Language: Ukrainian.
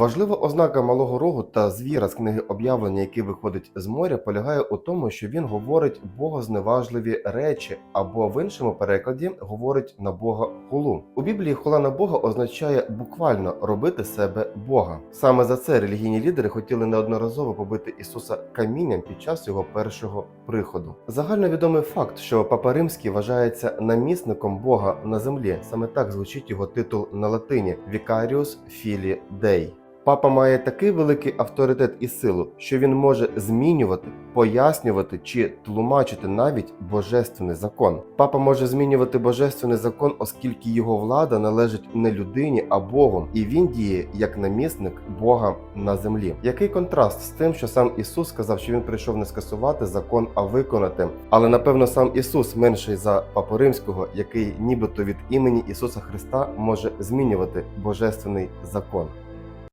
Важлива ознака малого рогу та звіра з книги об'явлення, який виходить з моря, полягає у тому, що він говорить богозневажливі речі, або в іншому перекладі говорить на Бога хулу. У Біблії хула на Бога означає буквально робити себе Бога. Саме за це релігійні лідери хотіли неодноразово побити Ісуса камінням під час його першого приходу. Загальновідомий факт, що Папа Римський вважається намісником Бога на землі. Саме так звучить його титул на латині Vicarius Filii Dei. Папа має такий великий авторитет і силу, що він може змінювати, пояснювати чи тлумачити навіть божественний закон. Папа може змінювати божественний закон, оскільки його влада належить не людині, а Богу, і він діє як намісник Бога на землі. Який контраст з тим, що сам Ісус сказав, що він прийшов не скасувати закон, а виконати. Але напевно сам Ісус менший за Папу Римського, який нібито від імені Ісуса Христа може змінювати божественний закон.